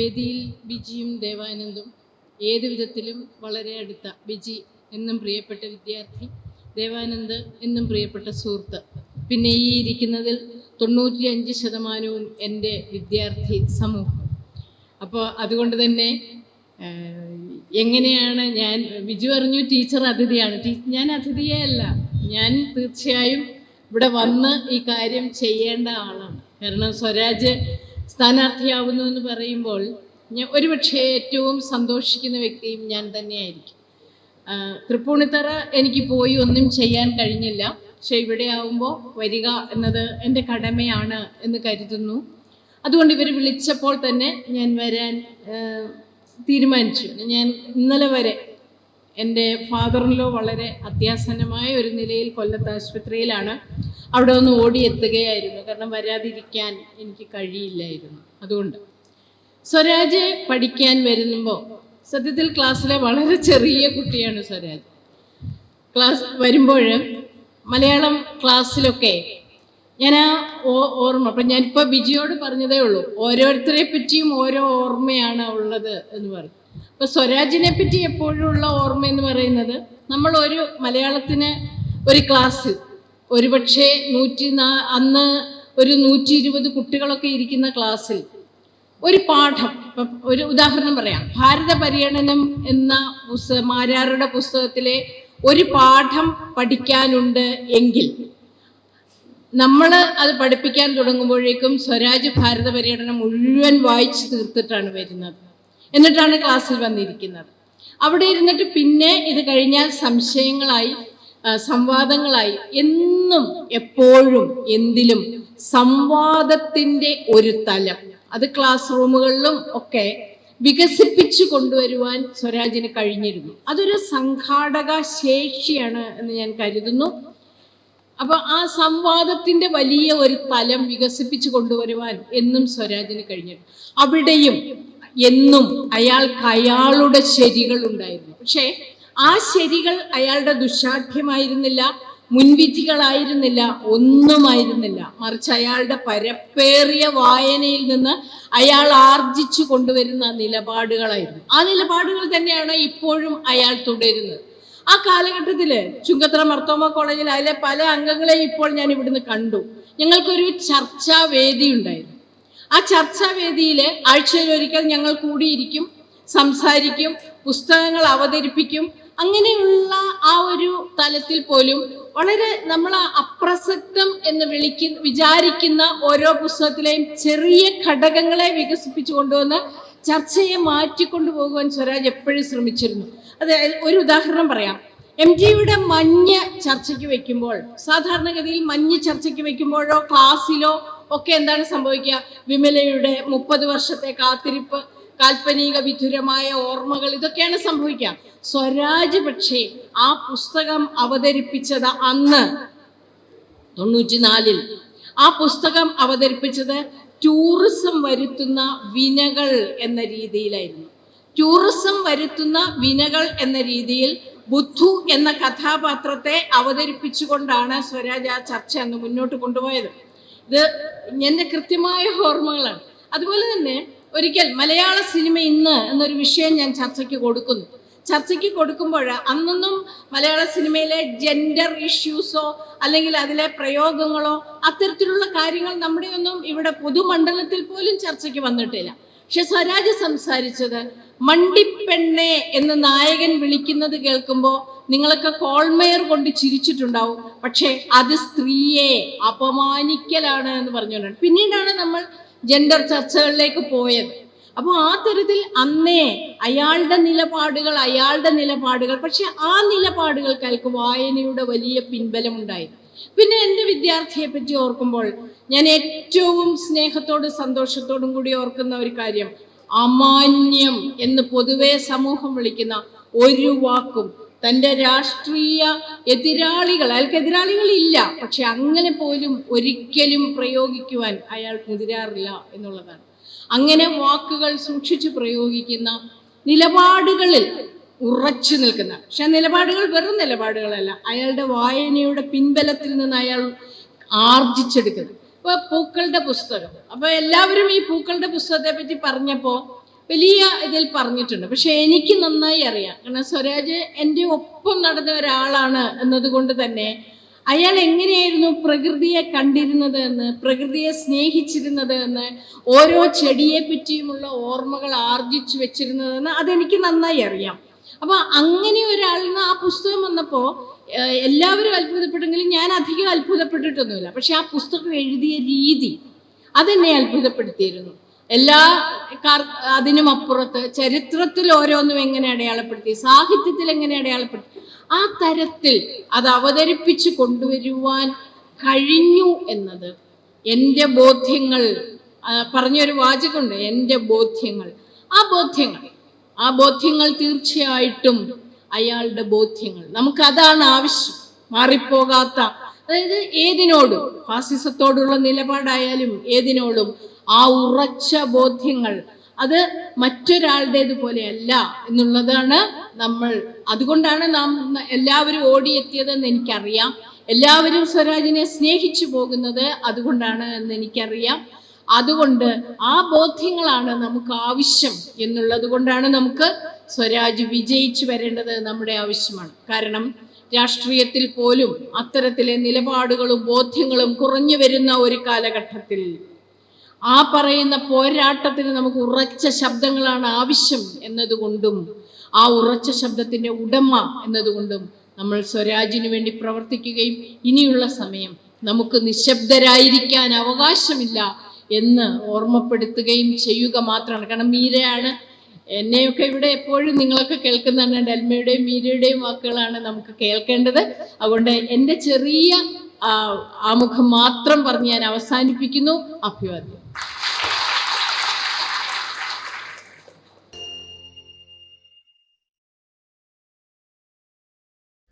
വേദിയിൽ ബിജിയും ദേവാനന്ദും ഏതു വിധത്തിലും വളരെ അടുത്ത ബിജി എന്നും പ്രിയപ്പെട്ട വിദ്യാർത്ഥി ദേവാനന്ദ് എന്നും പ്രിയപ്പെട്ട സുഹൃത്ത്. പിന്നെ ഈ ഇരിക്കുന്നതിൽ തൊണ്ണൂറ്റി അഞ്ച് ശതമാനവും എന്റെ വിദ്യാർത്ഥി സമൂഹം. അപ്പോൾ അതുകൊണ്ട് തന്നെ എങ്ങനെയാണ് ഞാൻ ബിജു പറഞ്ഞു ടീച്ചർ അതിഥിയാണ്. ഞാൻ അതിഥിയേ അല്ല. ഞാൻ തീർച്ചയായും ഇവിടെ വന്ന് ഈ കാര്യം ചെയ്യേണ്ട ആളാണ്. കാരണം സ്വരാജ് സ്ഥാനാർത്ഥിയാവുന്നു എന്ന് പറയുമ്പോൾ ഞാൻ ഒരുപക്ഷെ ഏറ്റവും സന്തോഷിക്കുന്ന വ്യക്തിയും ഞാൻ തന്നെയായിരിക്കും. തൃപ്പൂണിത്തറ എനിക്ക് പോയി ഒന്നും ചെയ്യാൻ കഴിഞ്ഞില്ല. പക്ഷെ ഇവിടെ ആവുമ്പോൾ വരിക എന്നത് എന്റെ കടമയാണ് എന്ന് കരുതുന്നു. അതുകൊണ്ട് ഇവർ വിളിച്ചപ്പോൾ തന്നെ ഞാൻ വരാൻ തീരുമാനിച്ചു. ഞാൻ ഇന്നലെ വരെ എന്റെ ഫാദറിലോ വളരെ അത്യാസന്നമായ ഒരു നിലയിൽ കൊല്ലത്ത് ആശുപത്രിയിലാണ്. അവിടെ ഒന്ന് ഓടിയെത്തുകയായിരുന്നു കാരണം വരാതിരിക്കാൻ എനിക്ക് കഴിയില്ലായിരുന്നു. അതുകൊണ്ട് സ്വരാജ് പഠിക്കാൻ വരുമ്പോൾ സത്യത്തിൽ ക്ലാസ്സിലെ വളരെ ചെറിയ കുട്ടിയാണ് സ്വരാജ്. ക്ലാസ് വരുമ്പോൾ മലയാളം ക്ലാസ്സിലൊക്കെ ഞാൻ ആ ഓർമ്മ അപ്പം ഞാനിപ്പോൾ ബിജിയോട് പറഞ്ഞതേ ഉള്ളൂ ഓരോരുത്തരെ പറ്റിയും ഓരോ ഓർമ്മയാണ് ഉള്ളത് എന്ന് പറഞ്ഞു അപ്പോൾ സ്വരാജിനെ പറ്റി എപ്പോഴും ഉള്ള ഓർമ്മ എന്ന് പറയുന്നത് നമ്മൾ ഒരു മലയാളത്തിന് ഒരു ക്ലാസ് ഒരുപക്ഷെ നൂറ്റി അന്ന് ഒരു നൂറ്റി ഇരുപത് കുട്ടികളൊക്കെ ഇരിക്കുന്ന ക്ലാസ്സിൽ ഒരു പാഠം ഒരു ഉദാഹരണം പറയാം. ഭാരത പര്യടനം എന്ന പുസ്തക മാരാരുടെ പുസ്തകത്തിലെ ഒരു പാഠം പഠിക്കാനുണ്ട് എങ്കിൽ നമ്മൾ അത് പഠിപ്പിക്കാൻ തുടങ്ങുമ്പോഴേക്കും സ്വരാജ് ഭാരത പര്യടനം മുഴുവൻ വായിച്ചു തീർത്തിട്ടാണ് വരുന്നത്. എന്നിട്ടാണ് ക്ലാസ്സിൽ വന്നിരിക്കുന്നത്. അവിടെ ഇരുന്നിട്ട് പിന്നെ ഇത് കഴിഞ്ഞാൽ സംശയങ്ങളായി സംവാദങ്ങളായി. എന്നും എപ്പോഴും എന്തിലും സംവാദത്തിന്റെ ഒരു തലം. അത് ക്ലാസ് റൂമുകളിലും ഒക്കെ വികസിപ്പിച്ചു കൊണ്ടുവരുവാൻ സ്വരാജിന് കഴിഞ്ഞിരുന്നു. അതൊരു സംഘാടക ശേഷിയാണ് എന്ന് ഞാൻ കരുതുന്നു. അപ്പൊ ആ സംവാദത്തിന്റെ വലിയ ഒരു തലം വികസിപ്പിച്ചു കൊണ്ടുവരുവാൻ എന്നും സ്വരാജിന് കഴിഞ്ഞിരുന്നു. അവിടെയും എന്നും അയാൾക്ക് അയാളുടെ ശരികൾ ഉണ്ടായിരുന്നു. പക്ഷേ ആ ശരികൾ അയാളുടെ ദുശാഠ്യമായിരുന്നില്ല മുൻവിധികളായിരുന്നില്ല ഒന്നുമായിരുന്നില്ല. മറിച്ച് അയാളുടെ പരപ്പേറിയ വായനയിൽ നിന്ന് അയാൾ ആർജിച്ചു കൊണ്ടുവരുന്ന നിലപാടുകളായിരുന്നു. ആ നിലപാടുകൾ തന്നെയാണ് ഇപ്പോഴും അയാൾ തുടരുന്നത്. ആ കാലഘട്ടത്തിൽ ചുങ്കത്തറ മർത്തോമ കോളേജിൽ അതിലെ പല അംഗങ്ങളെയും ഇപ്പോൾ ഞാൻ ഇവിടുന്ന് കണ്ടു. ഞങ്ങൾക്കൊരു ചർച്ചാ വേദി ഉണ്ടായിരുന്നു. ആ ചർച്ചാ വേദിയിൽ ആഴ്ചയിൽ ഒരിക്കൽ ഞങ്ങൾ കൂടിയിരിക്കും സംസാരിക്കും പുസ്തകങ്ങൾ അവതരിപ്പിക്കും അങ്ങനെയുള്ള ആ ഒരു തലത്തിൽ പോലും വളരെ നമ്മൾ അപ്രസക്തം എന്ന് വിളിക്ക വിചാരിക്കുന്ന ഓരോ പുസ്തകത്തിലെയും ചെറിയ ഘടകങ്ങളെ വികസിപ്പിച്ചു കൊണ്ടുവന്ന് ചർച്ചയെ മാറ്റിക്കൊണ്ടു പോകുവാൻ സ്വരാജ് എപ്പോഴും ശ്രമിച്ചിരുന്നു. അത് ഒരു ഉദാഹരണം പറയാം. എം ജിയുടെ മഞ്ഞ് ചർച്ചയ്ക്ക് വെക്കുമ്പോൾ സാധാരണഗതിയിൽ മഞ്ഞ് ചർച്ചയ്ക്ക് വെക്കുമ്പോഴോ ക്ലാസ്സിലോ ഒക്കെ എന്താണ് സംഭവിക്കുക? വിമലയുടെ മുപ്പത് വർഷത്തെ കാത്തിരിപ്പ് കാൽപ്പനിക വിധുരമായ ഓർമ്മകൾ ഇതൊക്കെയാണ് സംഭവിക്കുക. സ്വരാജ് പക്ഷേ ആ പുസ്തകം അവതരിപ്പിച്ചത് അന്ന് തൊണ്ണൂറ്റിനാലിൽ. ആ പുസ്തകം അവതരിപ്പിച്ചത് ടൂറിസം വരുത്തുന്ന വിനകൾ എന്ന രീതിയിലായിരുന്നു. ടൂറിസം വരുത്തുന്ന വിനകൾ എന്ന രീതിയിൽ ബുദ്ധു എന്ന കഥാപാത്രത്തെ അവതരിപ്പിച്ചുകൊണ്ടാണ് സ്വരാജ് ആ ചർച്ച അന്ന് മുന്നോട്ട് കൊണ്ടുപോയത്. ഇത് എന്റെ കൃത്യമായ ഓർമ്മകളാണ്. അതുപോലെ തന്നെ ഒരിക്കൽ മലയാള സിനിമ ഇന്ന് എന്നൊരു വിഷയം ഞാൻ ചർച്ചയ്ക്ക് കൊടുക്കുന്നു. ചർച്ചയ്ക്ക് കൊടുക്കുമ്പോൾ അന്നൊന്നും മലയാള സിനിമയിലെ ജെൻഡർ ഇഷ്യൂസോ അല്ലെങ്കിൽ അതിലെ പ്രയോഗങ്ങളോ അത്തരത്തിലുള്ള കാര്യങ്ങൾ നമ്മുടെ ഒന്നും ഇവിടെ പൊതുമണ്ഡലത്തിൽ പോലും ചർച്ചയ്ക്ക് വന്നിട്ടില്ല. പക്ഷെ സ്വരാജ് സംസാരിച്ചത് മണ്ടിപ്പെണ്ണെ എന്ന് നായകൻ വിളിക്കുന്നത് കേൾക്കുമ്പോൾ നിങ്ങളൊക്കെ കോൾമയർ കൊണ്ട് ചിരിച്ചിട്ടുണ്ടാവും. പക്ഷേ അത് സ്ത്രീയെ അപമാനിക്കലാണ് എന്ന് പറഞ്ഞുകൊണ്ടാണ്. പിന്നീടാണ് നമ്മൾ ജെൻഡർ ചർച്ചകളിലേക്ക് പോയത്. അപ്പോൾ ആ തരത്തിൽ അന്നേ അയാളുടെ നിലപാടുകൾ അയാളുടെ നിലപാടുകൾ പക്ഷെ ആ നിലപാടുകൾക്ക് അയാൾക്ക് വായനയുടെ വലിയ പിൻബലം ഉണ്ടായി പിന്നെ എന്റെ വിദ്യാർത്ഥിയെ പറ്റി ഓർക്കുമ്പോൾ ഞാൻ ഏറ്റവും സ്നേഹത്തോടും സന്തോഷത്തോടും കൂടി ഓർക്കുന്ന ഒരു കാര്യം അമാന്യം എന്ന് പൊതുവെ സമൂഹം വിളിക്കുന്ന ഒരു വാക്കും തന്റെ രാഷ്ട്രീയ എതിരാളികൾ അയാൾക്ക് എതിരാളികളില്ല. പക്ഷെ അങ്ങനെ പോലും ഒരിക്കലും പ്രയോഗിക്കുവാൻ അയാൾ മുതിരാറില്ല എന്നുള്ളതാണ്. അങ്ങനെ വാക്കുകൾ സൂക്ഷിച്ചു പ്രയോഗിക്കുന്ന നിലപാടുകളിൽ ഉറച്ചു നിൽക്കുന്ന പക്ഷെ നിലപാടുകൾ വെറും നിലപാടുകളല്ല. അയാളുടെ വായനയുടെ പിൻബലത്തിൽ നിന്ന് അയാൾ ആർജിച്ചെടുക്കുന്നത് ഇപ്പൊ പൂക്കളുടെ പുസ്തകം. അപ്പൊ എല്ലാവരും ഈ പൂക്കളുടെ പുസ്തകത്തെ പറ്റി പറഞ്ഞപ്പോ വലിയ ഇതിൽ പറഞ്ഞിട്ടുണ്ട്. പക്ഷെ എനിക്ക് നന്നായി അറിയാം. കാരണം സ്വരാജ് എന്റെ ഒപ്പം നടന്ന ഒരാളാണ് എന്നതുകൊണ്ട് തന്നെ അയാൾ എങ്ങനെയായിരുന്നു പ്രകൃതിയെ കണ്ടിരുന്നത് എന്ന് പ്രകൃതിയെ സ്നേഹിച്ചിരുന്നത് എന്ന് ഓരോ ചെടിയെ പറ്റിയുമുള്ള ഓർമ്മകൾ ആർജിച്ചു വെച്ചിരുന്നതെന്ന് അതെനിക്ക് നന്നായി അറിയാം. അപ്പൊ അങ്ങനെ ഒരാളിന് ആ പുസ്തകം വന്നപ്പോ എല്ലാവരും അത്ഭുതപ്പെട്ടെങ്കിലും ഞാൻ അധികം അത്ഭുതപ്പെട്ടിട്ടൊന്നുമില്ല. പക്ഷെ ആ പുസ്തകം എഴുതിയ രീതി അതെന്നെ അത്ഭുതപ്പെടുത്തിയിരുന്നു. എല്ലാ കാർ അതിനും അപ്പുറത്ത് ചരിത്രത്തിൽ ഓരോന്നും എങ്ങനെ അടയാളപ്പെടുത്തി സാഹിത്യത്തിൽ എങ്ങനെ അടയാളപ്പെടുത്തി ആ തരത്തിൽ അത് അവതരിപ്പിച്ച് കൊണ്ടുവരുവാൻ കഴിഞ്ഞു എന്നത് എന്റെ ബോധ്യങ്ങൾ പറഞ്ഞൊരു വാചകമുണ്ട് എന്റെ ബോധ്യങ്ങൾ. ആ ബോധ്യങ്ങൾ ആ ബോധ്യങ്ങൾ തീർച്ചയായിട്ടും അയാളുടെ ബോധ്യങ്ങൾ. നമുക്ക് അതാണ് ആവശ്യം മാറിപ്പോകാത്ത. അതായത് ഏതിനോടും ഫാസിസത്തോടുള്ള നിലപാടായാലും ഏതിനോടും ആ ഉറച്ച ബോധ്യങ്ങൾ. അത് മറ്റൊരാളുടേത് പോലെയല്ല എന്നുള്ളതാണ് നമ്മൾ. അതുകൊണ്ടാണ് നാം എല്ലാവരും ഓടിയെത്തിയതെന്ന് എനിക്കറിയാം. എല്ലാവരും സ്വരാജിനെ സ്നേഹിച്ചു പോകുന്നത് അതുകൊണ്ടാണ് എന്ന് എനിക്കറിയാം. അതുകൊണ്ട് ആ ബോധ്യങ്ങളാണ് നമുക്ക് ആവശ്യം എന്നുള്ളത് കൊണ്ടാണ് നമുക്ക് സ്വരാജ് വിജയിച്ചു വരേണ്ടത് നമ്മുടെ ആവശ്യമാണ്. കാരണം രാഷ്ട്രീയത്തിൽ പോലും അത്തരത്തിലെ നിലപാടുകളും ബോധ്യങ്ങളും കുറഞ്ഞു വരുന്ന ഒരു കാലഘട്ടത്തിൽ ആ പറയുന്ന പോരാട്ടത്തിന് നമുക്ക് ഉറച്ച ശബ്ദങ്ങളാണ് ആവശ്യം എന്നതുകൊണ്ടും ആ ഉറച്ച ശബ്ദത്തിന്റെ ഉടമ എന്നതുകൊണ്ടും നമ്മൾ സ്വരാജിനു വേണ്ടി പ്രവർത്തിക്കുകയും ഇനിയുള്ള സമയം നമുക്ക് നിശബ്ദരായിരിക്കാൻ അവകാശമില്ല എന്ന് ഓർമ്മപ്പെടുത്തുകയും ചെയ്യുക മാത്രമാണ്. കാരണം മീരയാണ് എന്നെയൊക്കെ ഇവിടെ എപ്പോഴും നിങ്ങളൊക്കെ കേൾക്കുന്നതാണ് ഡൽമയുടെയും മീരയുടെയും വാക്കുകളാണ് നമുക്ക് കേൾക്കേണ്ടത്. അതുകൊണ്ട് എന്റെ ചെറിയ ആമുഖം മാത്രം പറഞ്ഞ് ഞാൻ അവസാനിപ്പിക്കുന്നു. അഭിവാദ്യം.